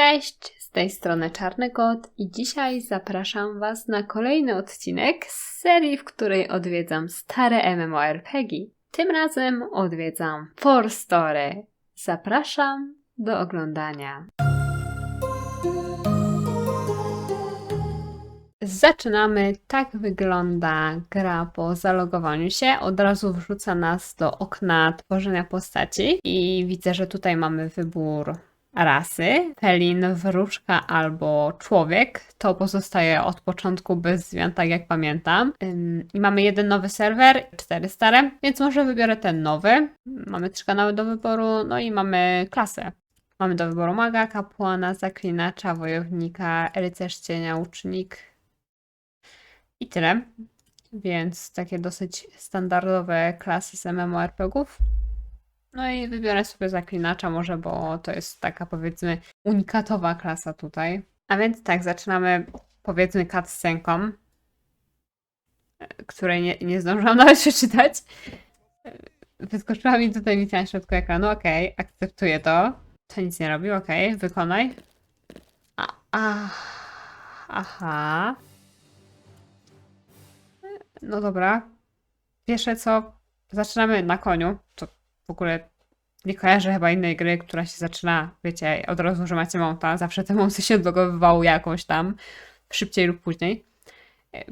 Cześć, z tej strony Czarny Kot i dzisiaj zapraszam Was na kolejny odcinek z serii, w której odwiedzam stare MMORPG. Tym razem odwiedzam For Story. Zapraszam do oglądania. Zaczynamy. Tak wygląda gra po zalogowaniu się. Od razu wrzuca nas do okna tworzenia postaci i widzę, że tutaj mamy wybór rasy, felin, wróżka albo człowiek. To pozostaje od początku bez zmian, tak jak pamiętam. I mamy jeden nowy serwer, cztery stare, więc może wybiorę ten nowy. Mamy trzy kanały do wyboru, no i mamy klasę. Mamy do wyboru maga, kapłana, zaklinacza, wojownika, rycerz cienia, łucznik i tyle. Więc takie dosyć standardowe klasy z MMORPGów. No i wybiorę sobie zaklinacza może, bo to jest taka powiedzmy unikatowa klasa tutaj. A więc tak, zaczynamy powiedzmy cutscenką, e, której nie, nie zdążyłam nawet przeczytać. Wyskoczyła mi tutaj misja na środku ekranu, okej, akceptuję to. To nic nie robi, okej, wykonaj. A, a, aha. No dobra. Pierwsze co, zaczynamy na koniu. To w ogóle nie kojarzę chyba innej gry, która się zaczyna, wiecie, od razu, że macie mounta. Zawsze te mounty się odlogowywały jakoś tam, szybciej lub później.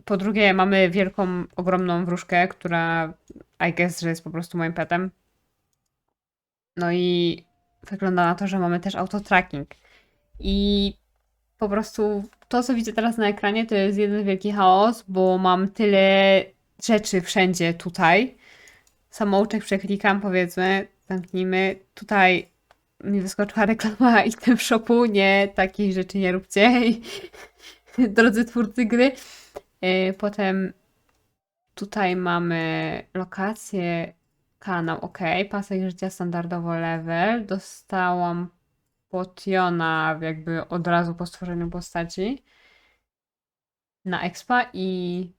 Po drugie, mamy wielką, ogromną wróżkę, która I guess, że jest po prostu moim petem. No i wygląda na to, że mamy też autotracking. I po prostu to, co widzę teraz na ekranie, to jest jeden wielki chaos, bo mam tyle rzeczy wszędzie tutaj. Samouczek przeklikam, powiedzmy, zamknijmy. Tutaj mi wyskoczyła reklama item shopu, nie, takich rzeczy nie róbcie, drodzy twórcy gry. Yy, Potem tutaj mamy lokację, kanał, ok, pasek życia standardowo level. Dostałam potiona jakby od razu po stworzeniu postaci na expa i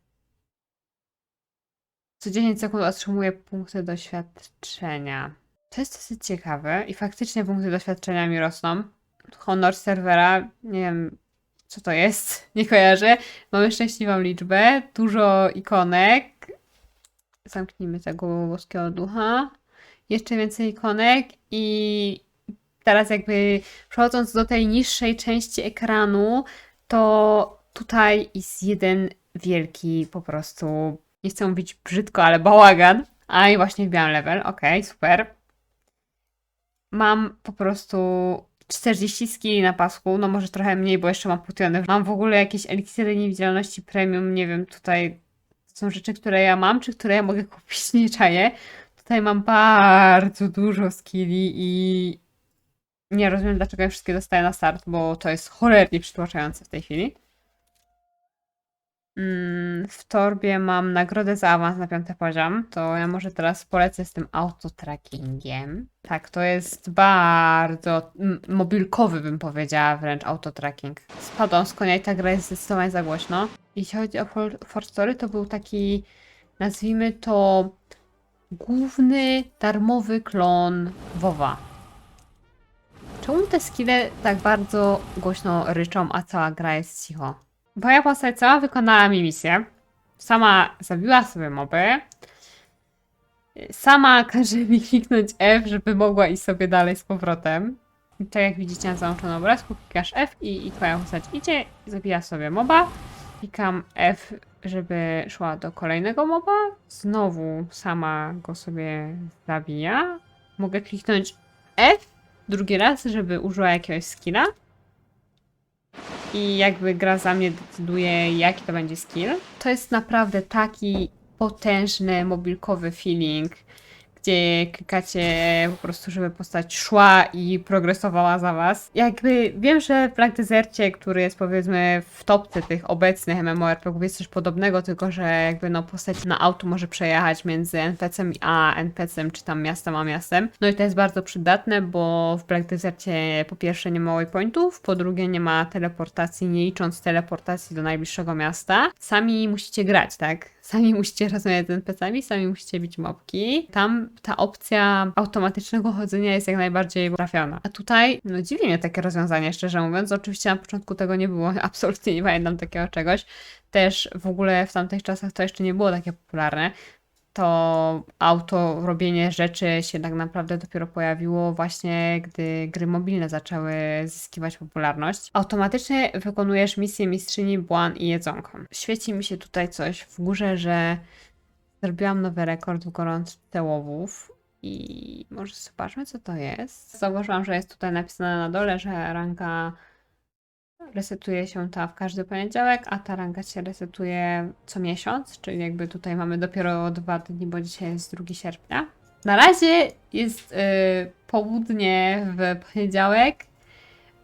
co 10 sekund otrzymuję punkty doświadczenia. To jest dosyć ciekawe i faktycznie punkty doświadczenia mi rosną. Honor serwera, nie wiem co to jest, nie kojarzę. Mamy szczęśliwą liczbę, dużo ikonek. Zamknijmy tego boskiego ducha. Jeszcze więcej ikonek i teraz jakby przechodząc do tej niższej części ekranu, to tutaj jest jeden wielki po prostu, nie chcę mówić brzydko, ale bałagan. A i właśnie wbiłam level, okej, super. Mam po prostu 40 skilli na pasku, no może trochę mniej, bo jeszcze mam putiony. Mam w ogóle jakieś eliksiry niewidzialności premium, nie wiem, tutaj są rzeczy, które ja mam, czy które ja mogę kupić, nie czaję. Tutaj mam bardzo dużo skilli i nie rozumiem, dlaczego ja wszystkie dostaję na start, bo to jest cholernie przytłaczające w tej chwili. Mm, W torbie mam nagrodę za awans na piąty poziom, to ja może teraz polecę z tym autotrackingiem. Tak, to jest bardzo mobilkowy, bym powiedziała, wręcz autotracking. Spadłam z konia i ta gra jest zdecydowanie za głośno. Jeśli chodzi o For, For Story, to był taki, nazwijmy to, główny darmowy klon WoWa. Czemu te skille tak bardzo głośno ryczą, a cała gra jest cicho? Moja postać cała wykonała mi misję. Sama zabiła sobie moby. Sama każe mi kliknąć F, żeby mogła iść sobie dalej z powrotem. I tak jak widzicie na załączonym obrazku, klikasz F i, i twoja postać idzie zabija sobie moba. Klikam F, żeby szła do kolejnego moba. Znowu sama go sobie zabija. Mogę kliknąć F drugi raz, żeby użyła jakiegoś skilla. I jakby gra za mnie decyduje, jaki to będzie skill. To jest naprawdę taki potężny, mobilkowy feeling, gdzie klikacie po prostu, żeby postać szła i progresowała za was. Jakby wiem, że w Black Desercie, który jest powiedzmy w topce tych obecnych MMORPGów jest coś podobnego, tylko że jakby no postać na auto może przejechać między NPC-em a NPC-em, czy tam miastem a miastem. No i to jest bardzo przydatne, bo w Black Desercie po pierwsze nie ma waypointów, po drugie nie ma teleportacji, nie licząc teleportacji do najbliższego miasta. Sami musicie grać, tak? Sami musicie rozmawiać z NPC-ami, sami musicie bić mobki. Tam ta opcja automatycznego chodzenia jest jak najbardziej trafiona. A tutaj, no dziwi mnie takie rozwiązanie, szczerze mówiąc. Oczywiście na początku tego nie było, absolutnie nie pamiętam takiego czegoś. Też w ogóle w tamtych czasach to jeszcze nie było takie popularne to auto robienie rzeczy się tak naprawdę dopiero pojawiło właśnie, gdy gry mobilne zaczęły zyskiwać popularność. Automatycznie wykonujesz misję mistrzyni błan i jedzonko. Świeci mi się tutaj coś w górze, że zrobiłam nowy rekord w gorączce łowów. I może zobaczmy, co to jest. Zauważyłam, że jest tutaj napisane na dole, że ranka resetuje się ta w każdy poniedziałek, a ta ranka się resetuje co miesiąc, czyli jakby tutaj mamy dopiero dwa dni, bo dzisiaj jest 2 sierpnia. Na razie jest y, południe w poniedziałek.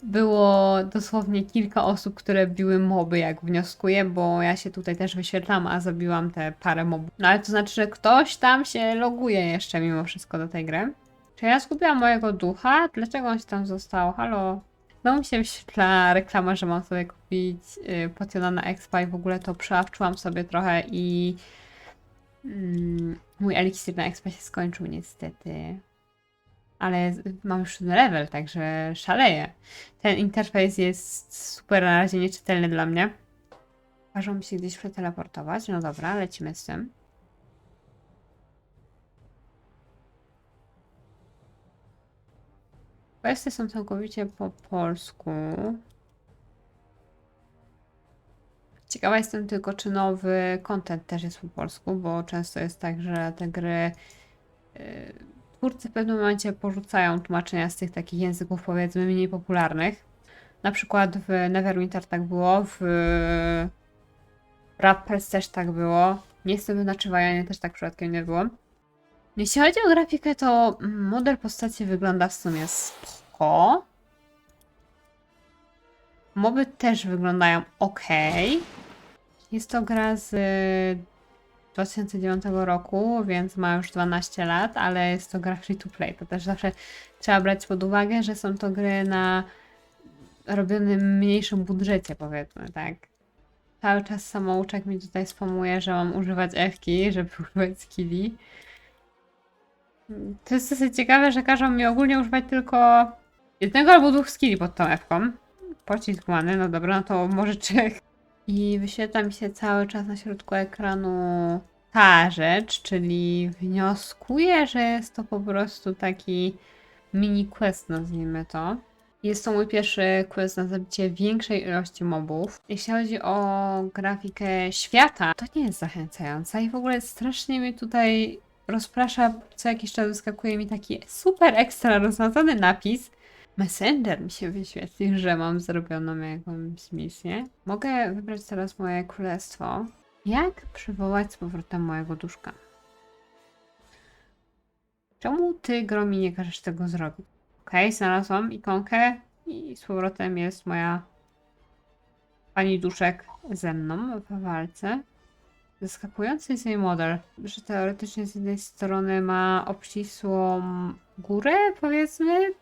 Było dosłownie kilka osób, które biły moby, jak wnioskuję, bo ja się tutaj też wyświetlam, a zabiłam te parę mobów. No ale to znaczy, że ktoś tam się loguje jeszcze mimo wszystko do tej gry. Czy ja zgubiłam mojego ducha? Dlaczego on się tam został? Halo? No mi się wyświetla reklama, że mam sobie kupić y, potiona na expa i w ogóle to przeawczyłam sobie trochę i mm, mój eliksir na expa się skończył niestety. Ale mam już ten level, także szaleję. Ten interfejs jest super na razie nieczytelny dla mnie. Każą mi się gdzieś przeteleportować. No dobra, lecimy z tym. Kwestie są całkowicie po polsku. Ciekawa jestem tylko, czy nowy content też jest po polsku, bo często jest tak, że te gry yy, twórcy w pewnym momencie porzucają tłumaczenia z tych takich języków powiedzmy mniej popularnych. Na przykład w Neverwinter tak było, w Rappers też tak było. Niestety na Czywajanie też tak przypadkiem nie było. Jeśli chodzi o grafikę, to model postaci wygląda w sumie spoko. Moby też wyglądają ok. Jest to gra z 2009 roku, więc ma już 12 lat, ale jest to gra free to play. To też zawsze trzeba brać pod uwagę, że są to gry na robionym mniejszym budżecie, powiedzmy, tak. Cały czas samouczek mi tutaj spamuje, że mam używać F-ki, żeby używać skilli. To jest dosyć ciekawe, że każą mi ogólnie używać tylko jednego albo dwóch skilli pod tą F-ką. Pocisk łany, no dobra, no to może trzech. I wyświetla mi się cały czas na środku ekranu ta rzecz, czyli wnioskuję, że jest to po prostu taki mini quest, nazwijmy to. Jest to mój pierwszy quest na zabicie większej ilości mobów. Jeśli chodzi o grafikę świata, to nie jest zachęcająca i w ogóle strasznie mnie tutaj rozprasza, co jakiś czas wyskakuje mi taki super ekstra rozmazany napis. Messenger mi się wyświetli, że mam zrobioną jakąś misję. Mogę wybrać teraz moje królestwo. Jak przywołać z powrotem mojego duszka? Czemu ty, Gromi, nie każesz tego zrobić? Okej, znalazłam ikonkę i z powrotem jest moja pani duszek ze mną w walce. Zaskakujący jest jej model, że teoretycznie z jednej strony ma obcisłą górę, powiedzmy,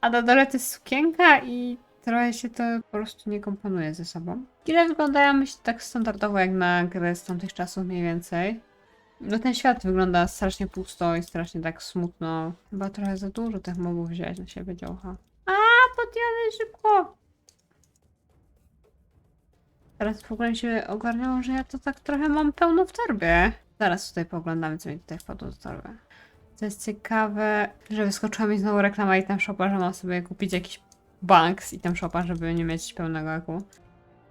a na dole to jest sukienka i trochę się to po prostu nie komponuje ze sobą. Ile wyglądają myślę tak standardowo jak na grę z tamtych czasów mniej więcej. No ten świat wygląda strasznie pusto i strasznie tak smutno. Chyba trochę za dużo tych mobów wziąć na siebie działka. A, podjadę szybko! Teraz w ogóle się ogarniało, że ja to tak trochę mam pełno w torbie. Zaraz tutaj poglądamy, co mi tutaj wpadło do torby. To jest ciekawe, że wyskoczyła mi znowu reklama item shopa, że mam sobie kupić jakiś bank z item shopa, żeby nie mieć pełnego eku.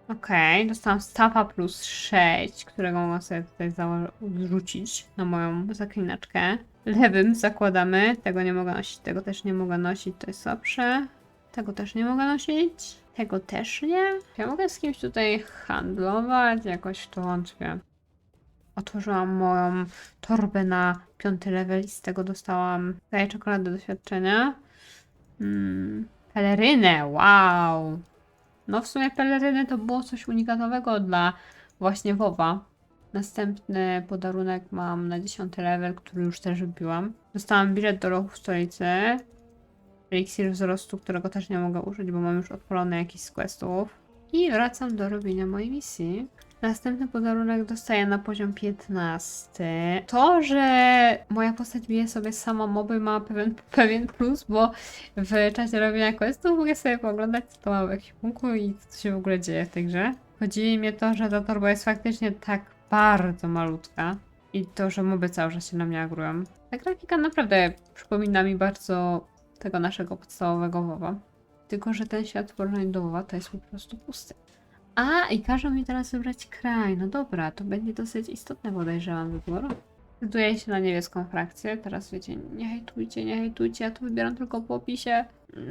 Okej, dostałam staffa plus 6, którego mogę sobie tutaj wrzucić na moją zaklinaczkę. Lewym zakładamy, tego nie mogę nosić, tego też nie mogę nosić, to jest dobrze. Tego też nie mogę nosić. Tego też nie. Ja mogę z kimś tutaj handlować? Jakoś w to wątpię. Otworzyłam moją torbę na piąty level i z tego dostałam daję czekoladę doświadczenia. Mm, pelerynę, wow! No w sumie peleryny to było coś unikatowego dla właśnie WoWa. Następny podarunek mam na 10 level, który już też wybiłam. Dostałam bilet do ruchu w stolicy. Eliksir wzrostu, którego też nie mogę użyć, bo mam już odpalone jakieś z questów. I wracam do robienia mojej misji. Następny podarunek dostaję na poziom 15. To, że moja postać bije sobie sama moby ma pewien, pewien plus, bo w czasie robienia questów mogę sobie pooglądać co to ma w ekwipunku i co się w ogóle dzieje w tej grze. Chodzi mnie to, że ta torba jest faktycznie tak bardzo malutka i to, że moby cały czas się na mnie agrują. Ta grafika naprawdę przypomina mi bardzo tego naszego podstawowego WoWa. Tylko, że ten świat tworzony do WoWa to jest po prostu pusty. A, i każą mi teraz wybrać kraj. No dobra, to będzie dosyć istotne, podejrzewam, wybór. Zdecyduję się na niebieską frakcję. Teraz wiecie, nie hejtujcie, nie hejtujcie, ja tu wybieram tylko po opisie.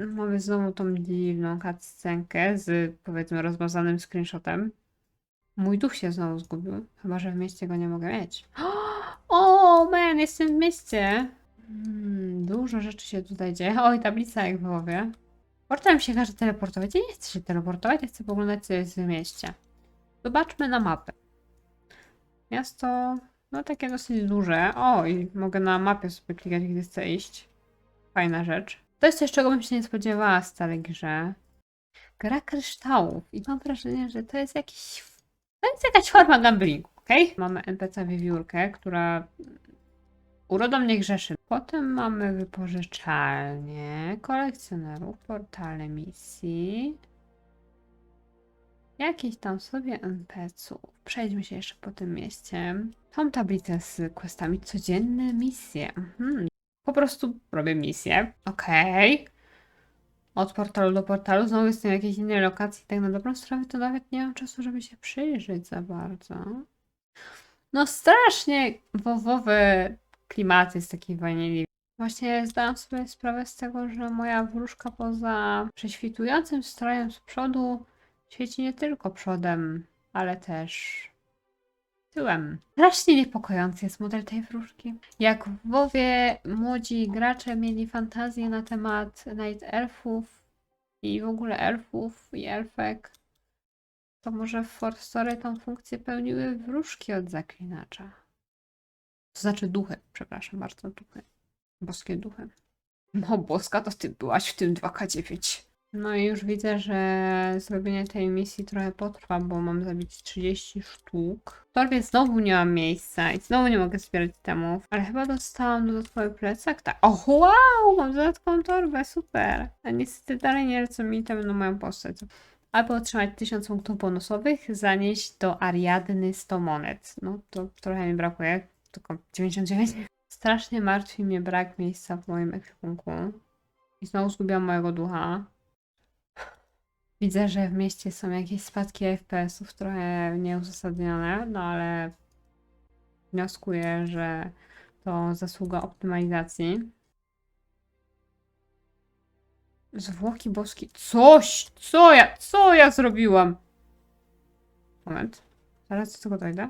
Mamy znowu tą dziwną cutscenkę z, powiedzmy, rozmazanym screenshotem. Mój duch się znowu zgubił. Chyba, że w mieście go nie mogę mieć. O, man, jestem w mieście. Hmm, dużo rzeczy się tutaj dzieje. Oj, tablica jak w WoWie. Portalem się każe teleportować. Ja nie chcę się teleportować, ja chcę poglądać co jest w mieście. Zobaczmy na mapę. Miasto, no takie dosyć duże. O, i mogę na mapie sobie klikać, gdzie chcę iść. Fajna rzecz. To jest coś, czego bym się nie spodziewała w starej grze. Gra kryształów. I mam wrażenie, że to jest jakiś... To jest jakaś forma gamblingu, okej? Mamy NPC wiewiórkę, która urodą nie grzeszy. Potem mamy wypożyczalnię, kolekcjonerów, portale misji. Jakiś tam sobie NPC-ów. Przejdźmy się jeszcze po tym mieście. Tą tablicę z questami codzienne misje. Mhm. Po prostu robię misję. Okej. Od portalu do portalu. Znowu jestem w jakiejś innej lokacji. Tak na dobrą sprawę to nawet nie mam czasu, żeby się przyjrzeć za bardzo. No strasznie wowowe klimaty jest taki wanili. Właśnie zdałam sobie sprawę z tego, że moja wróżka poza prześwitującym strojem z przodu świeci nie tylko przodem, ale też tyłem. Strasznie niepokojący jest model tej wróżki. Jak w WoWie młodzi gracze mieli fantazję na temat Night Elfów i w ogóle elfów i elfek, to może w Forstory tą funkcję pełniły wróżki od zaklinacza. To znaczy duchy, przepraszam bardzo, duchy. Boskie duchy. No, boska to ty byłaś w tym 2K9. No i już widzę, że zrobienie tej misji trochę potrwa, bo mam zabić 30 sztuk. W torbie znowu nie mam miejsca i znowu nie mogę zbierać temów, ale chyba dostałam dodatkowy plecak. Tak. O, wow! Mam dodatkową torbę, super! A niestety dalej nie lecą mi temy na moją postać. Aby otrzymać 1000 punktów bonusowych, zanieść do Ariadny 100 monet. No to trochę mi brakuje, tylko 99. Strasznie martwi mnie brak miejsca w moim ekwipunku. I znowu zgubiłam mojego ducha. Widzę, że w mieście są jakieś spadki FPS-ów, trochę nieuzasadnione, no ale wnioskuję, że to zasługa optymalizacji. Zwłoki boskie. Coś! Co ja, co ja zrobiłam? Moment. Zaraz do tego dojdę.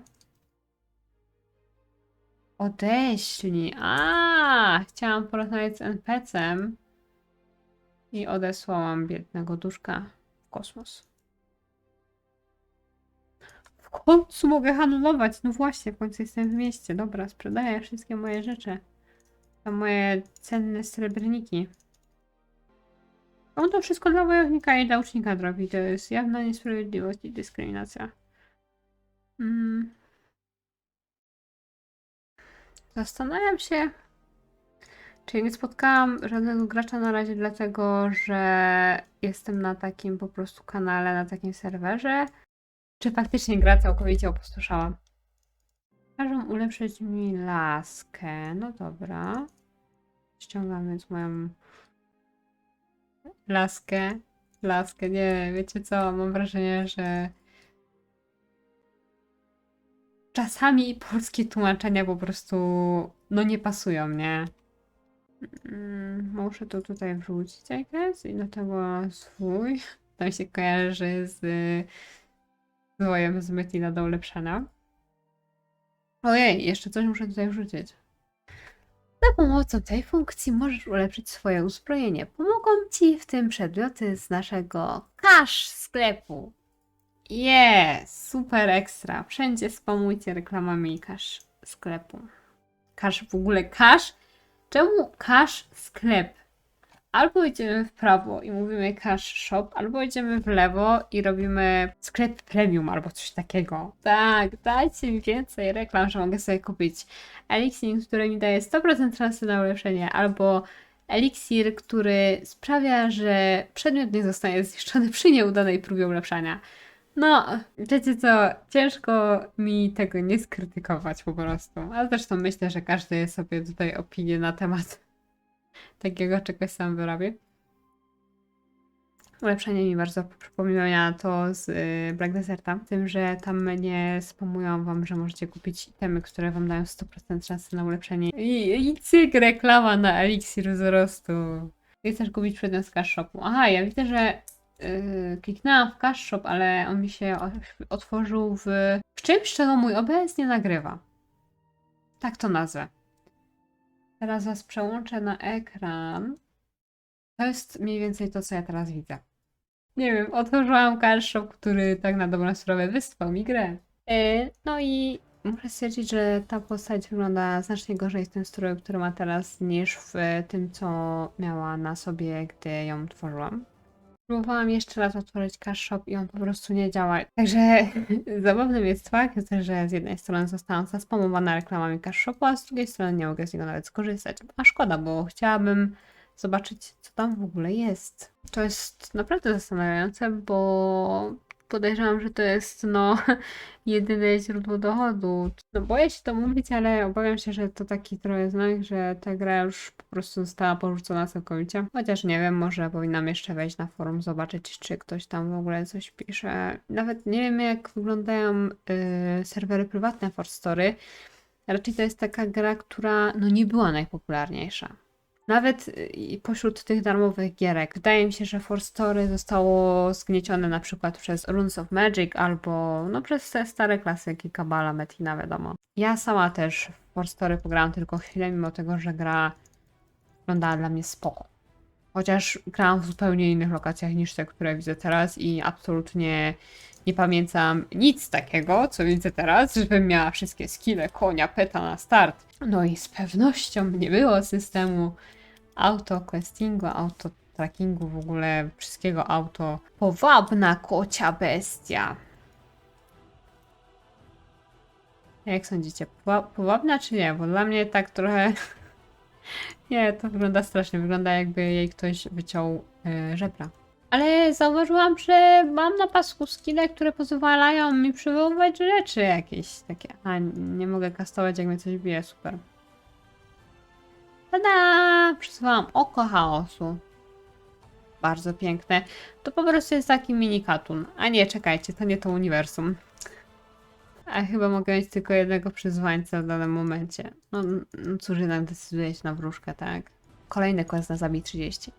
Odeślij. A, chciałam porozmawiać z NPC-em i odesłałam biednego duszka w kosmos. W końcu mogę handlować. No właśnie, w końcu jestem w mieście. Dobra, sprzedaję wszystkie moje rzeczy. To moje cenne srebrniki. On to wszystko dla wojownika i dla ucznika robi. To jest jawna niesprawiedliwość i dyskryminacja. Mm. Zastanawiam się, czy nie spotkałam żadnego gracza na razie, dlatego że jestem na takim po prostu kanale, na takim serwerze, czy faktycznie gra całkowicie opustoszała. Każą ulepszyć mi laskę. No dobra. Ściągam więc moją laskę. Laskę, nie, wiecie co, mam wrażenie, że czasami polskie tłumaczenia po prostu no nie pasują, nie? Mm, Muszę to tutaj wrzucić, I guess, i swój. To się kojarzy z zwojem z Metina do ulepszenia. Ojej, jeszcze coś muszę tutaj wrzucić. Za pomocą tej funkcji możesz ulepszyć swoje uzbrojenie. Pomogą Ci w tym przedmioty z naszego cash sklepu. Jest, super ekstra. Wszędzie spamujcie reklamami cash sklepu. Cash w ogóle cash? Czemu cash sklep? albo idziemy w prawo i mówimy cash shop, albo idziemy w lewo i robimy sklep premium albo coś takiego. Tak, dajcie mi więcej reklam, że mogę sobie kupić eliksir, który mi daje 100% szansy na ulepszenie, albo eliksir, który sprawia, że przedmiot nie zostanie zniszczony przy nieudanej próbie ulepszania. No, wiecie co, ciężko mi tego nie skrytykować po prostu. A zresztą myślę, że każdy sobie tutaj opinię na temat takiego czegoś sam wyrobi. Ulepszenie mi bardzo przypomina to z y, Black Deserta, tym, że tam nie spamują wam, że możecie kupić itemy, które wam dają 100% szansy na ulepszenie. I, i cyk, reklama na eliksir wzrostu. Chcesz kupić przedmiot z shopu. Aha, ja widzę, że yy, kliknęłam w cash shop, ale on mi się otworzył w, w czymś, czego mój OBS nie nagrywa. Tak to nazwę. Teraz was przełączę na ekran. To jest mniej więcej to, co ja teraz widzę. Nie wiem, otworzyłam cash shop, który tak na dobrą sprawę wyspał mi grę. Yy, no i muszę stwierdzić, że ta postać wygląda znacznie gorzej w tym stroju, który ma teraz, niż w tym, co miała na sobie, gdy ją tworzyłam. Próbowałam jeszcze raz otworzyć cash shop i on po prostu nie działa. Także zabawnym jest fakt, że z jednej strony zostałam zaspamowana reklamami cash shopu, a z drugiej strony nie mogę z niego nawet skorzystać. A szkoda, bo chciałabym zobaczyć, co tam w ogóle jest. To jest naprawdę zastanawiające, bo podejrzewam, że to jest no jedyne źródło dochodu. No boję się to mówić, ale obawiam się, że to taki trochę znak, że ta gra już po prostu została porzucona całkowicie. Chociaż nie wiem, może powinnam jeszcze wejść na forum, zobaczyć, czy ktoś tam w ogóle coś pisze. Nawet nie wiem, jak wyglądają y, serwery prywatne For Story. Raczej to jest taka gra, która no nie była najpopularniejsza. Nawet y, pośród tych darmowych gierek. Wydaje mi się, że For Story zostało zgniecione na przykład przez Runes of Magic albo no przez te stare klasyki Kabala, Metina, wiadomo. Ja sama też w For Story pograłam tylko chwilę, mimo tego, że gra wyglądała dla mnie spoko. Chociaż grałam w zupełnie innych lokacjach niż te, które widzę teraz i absolutnie nie pamiętam nic takiego, co widzę teraz, żebym miała wszystkie skille konia, peta na start. No i z pewnością nie było systemu auto-questingu, auto-trackingu, w ogóle wszystkiego auto. Powabna kocia bestia. Jak sądzicie, powa- powabna czy nie? Bo dla mnie tak trochę... nie, to wygląda strasznie. Wygląda jakby jej ktoś wyciął e, żebra. Ale zauważyłam, że mam na pasku skille, które pozwalają mi przywoływać rzeczy jakieś takie. A, nie mogę kastować, jak mnie coś bije, super. Tada! Przesuwałam oko chaosu. Bardzo piękne. To po prostu jest taki mini katun. A nie, czekajcie, to nie to uniwersum. A chyba mogę mieć tylko jednego przyzwańca w danym momencie. No, no cóż, jednak decyduję się na wróżkę, tak? Kolejny quest na zabij 30.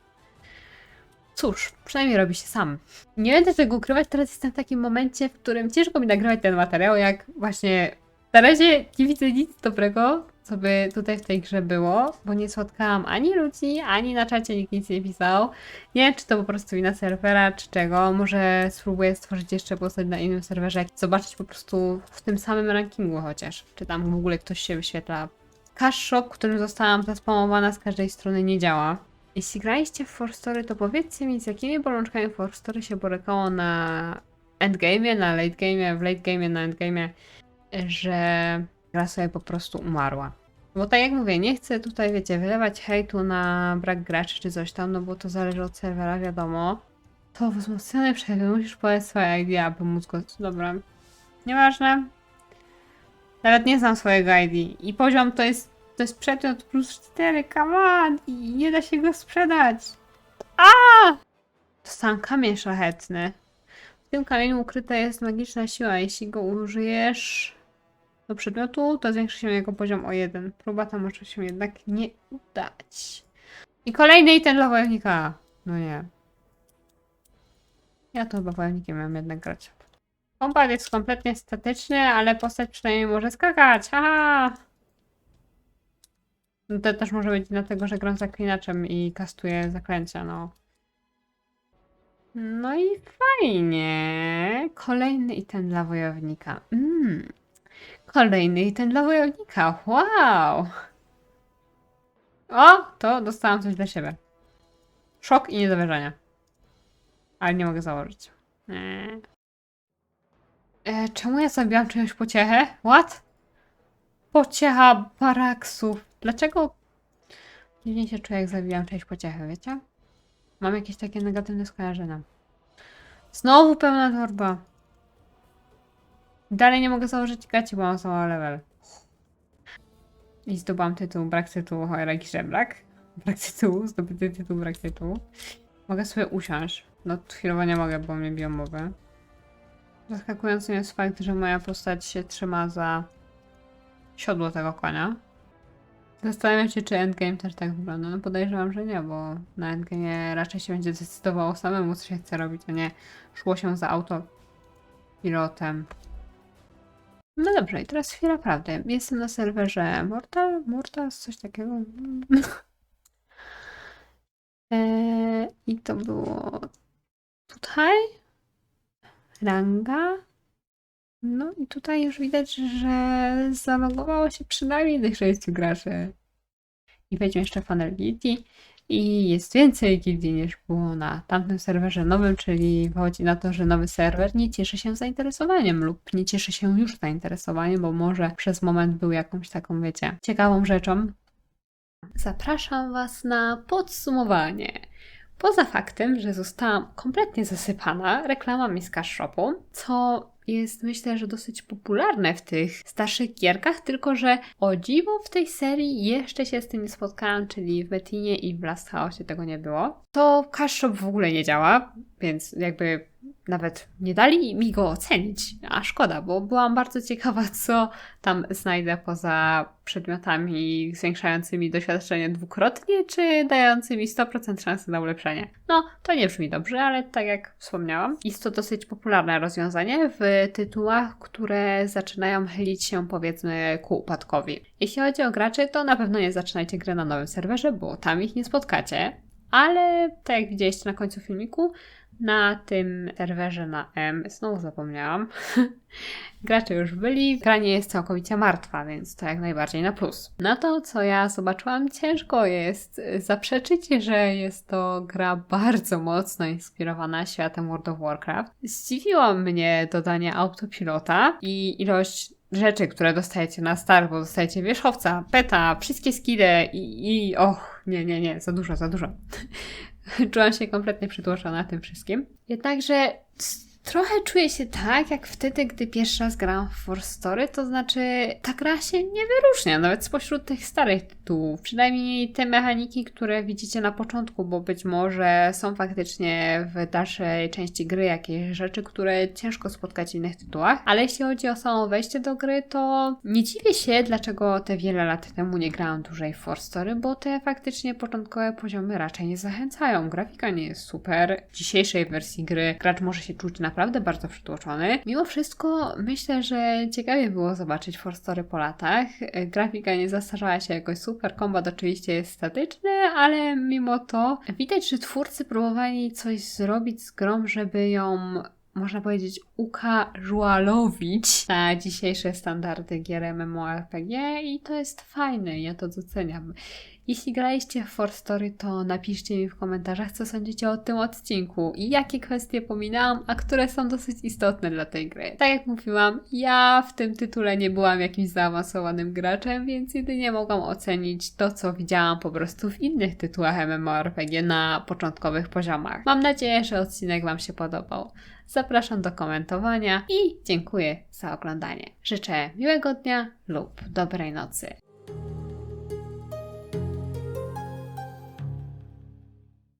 Cóż, przynajmniej robi się sam. Nie będę tego ukrywać, teraz jestem w takim momencie, w którym ciężko mi nagrywać ten materiał, jak właśnie na razie nie widzę nic dobrego, co by tutaj w tej grze było, bo nie spotkałam ani ludzi, ani na czacie nikt nic nie pisał. Nie wiem, czy to po prostu wina serwera, czy czego. Może spróbuję stworzyć jeszcze postać na innym serwerze, zobaczyć po prostu w tym samym rankingu chociaż, czy tam w ogóle ktoś się wyświetla. Cash Shop, którym zostałam zaspamowana z każdej strony nie działa. Jeśli graliście w For Story, to powiedzcie mi, z jakimi bolączkami For Story się borykało na endgame, na late game, w late game, na endgame, że gra sobie po prostu umarła. Bo tak jak mówię, nie chcę tutaj, wiecie, wylewać hejtu na brak graczy czy coś tam, no bo to zależy od serwera, wiadomo. To wzmocniony przerwy, musisz podać swoje ID, aby móc go... Dobra. Nieważne. Nawet nie znam swojego ID. I poziom to jest to jest przedmiot plus 4, come on! I nie da się go sprzedać. A! Dostałam kamień szlachetny. W tym kamieniu ukryta jest magiczna siła. Jeśli go użyjesz do przedmiotu, to zwiększy się jego poziom o 1. Próba ta może się jednak nie udać. I kolejny ten dla wojownika. No nie. Ja to chyba wojownikiem miałem jednak grać. Kombat jest kompletnie statyczny, ale postać przynajmniej może skakać. Haha! No to też może być dlatego, że gram zaklinaczem i kastuję zaklęcia, no. No i fajnie. Kolejny item dla wojownika. Mm. Kolejny item dla wojownika. Wow! O, to dostałam coś dla siebie. Szok i niedowierzanie. Ale nie mogę założyć. Nie. E, czemu ja zabiłam czyjąś pociechę? What? Pociecha baraksów. Dlaczego? Dziwnie się czuję, jak zabiłam czyjąś pociechę, wiecie? Mam jakieś takie negatywne skojarzenia. Znowu pełna torba. Dalej nie mogę założyć gaci, bo mam solo level. I zdobyłam tytuł brak tytułu Hojraki Żebrak. Brak tytułu, zdobyty tytuł brak tytułu. Mogę sobie usiąść. No chwilowo nie mogę, bo mnie biją mowy. Zaskakującym jest fakt, że moja postać się trzyma za siodło tego konia. Zastanawiam się, czy endgame też tak wygląda. No podejrzewam, że nie, bo na endgame raczej się będzie decydowało samemu, co się chce robić, a nie szło się za autopilotem. No dobrze, i teraz chwila prawdy. Jestem na serwerze Mortal, Mortals, coś takiego. Eee, I to było tutaj. Ranga. No i tutaj już widać, że zalogowało się przynajmniej tych graczy. I weźmy jeszcze Funnel Guilty. I jest więcej gildii niż było na tamtym serwerze nowym, czyli wychodzi na to, że nowy serwer nie cieszy się zainteresowaniem lub nie cieszy się już zainteresowaniem, bo może przez moment był jakąś taką, wiecie, ciekawą rzeczą. Zapraszam Was na podsumowanie. Poza faktem, że zostałam kompletnie zasypana reklamami z Cash Shopu, co jest myślę, że dosyć popularne w tych starszych gierkach, tylko że o dziwo w tej serii jeszcze się z tym nie spotkałam, czyli w Metinie i w Last House tego nie było. To Cash w ogóle nie działa, więc jakby nawet nie dali mi go ocenić, a szkoda, bo byłam bardzo ciekawa, co tam znajdę poza przedmiotami zwiększającymi doświadczenie dwukrotnie, czy dającymi 100% szansy na ulepszenie. No, to nie brzmi dobrze, ale tak jak wspomniałam, jest to dosyć popularne rozwiązanie w tytułach, które zaczynają chylić się powiedzmy ku upadkowi. Jeśli chodzi o graczy, to na pewno nie zaczynajcie gry na nowym serwerze, bo tam ich nie spotkacie. Ale tak jak widzieliście na końcu filmiku, na tym serwerze na M, znowu zapomniałam, gracze już byli, gra nie jest całkowicie martwa, więc to jak najbardziej na plus. Na to, co ja zobaczyłam, ciężko jest zaprzeczyć, że jest to gra bardzo mocno inspirowana światem World of Warcraft. Zdziwiło mnie dodanie autopilota i ilość rzeczy, które dostajecie na start, bo dostajecie wierzchowca, peta, wszystkie skidy i, i och, nie, nie, nie, za dużo, za dużo. Czułam się kompletnie przytłoczona tym wszystkim. Jednakże trochę czuję się tak, jak wtedy, gdy pierwszy raz grałam w Force Story, to znaczy ta gra się nie wyróżnia, nawet spośród tych starych tytułów. Przynajmniej te mechaniki, które widzicie na początku, bo być może są faktycznie w dalszej części gry jakieś rzeczy, które ciężko spotkać w innych tytułach. Ale jeśli chodzi o samo wejście do gry, to nie dziwię się, dlaczego te wiele lat temu nie grałam dłużej w Story, bo te faktycznie początkowe poziomy raczej nie zachęcają. Grafika nie jest super. W dzisiejszej wersji gry gracz może się czuć na naprawdę bardzo przytłoczony. Mimo wszystko myślę, że ciekawie było zobaczyć Force Story po latach. Grafika nie zastarzała się jakoś super, kombat oczywiście jest statyczny, ale mimo to widać, że twórcy próbowali coś zrobić z grą, żeby ją można powiedzieć, ucasualowić na dzisiejsze standardy gier MMORPG i to jest fajne, ja to doceniam. Jeśli graliście w For Story, to napiszcie mi w komentarzach, co sądzicie o tym odcinku i jakie kwestie pominęłam, a które są dosyć istotne dla tej gry. Tak jak mówiłam, ja w tym tytule nie byłam jakimś zaawansowanym graczem, więc jedynie mogłam ocenić to, co widziałam po prostu w innych tytułach MMORPG na początkowych poziomach. Mam nadzieję, że odcinek Wam się podobał. Zapraszam do komentowania i dziękuję za oglądanie. Życzę miłego dnia lub dobrej nocy.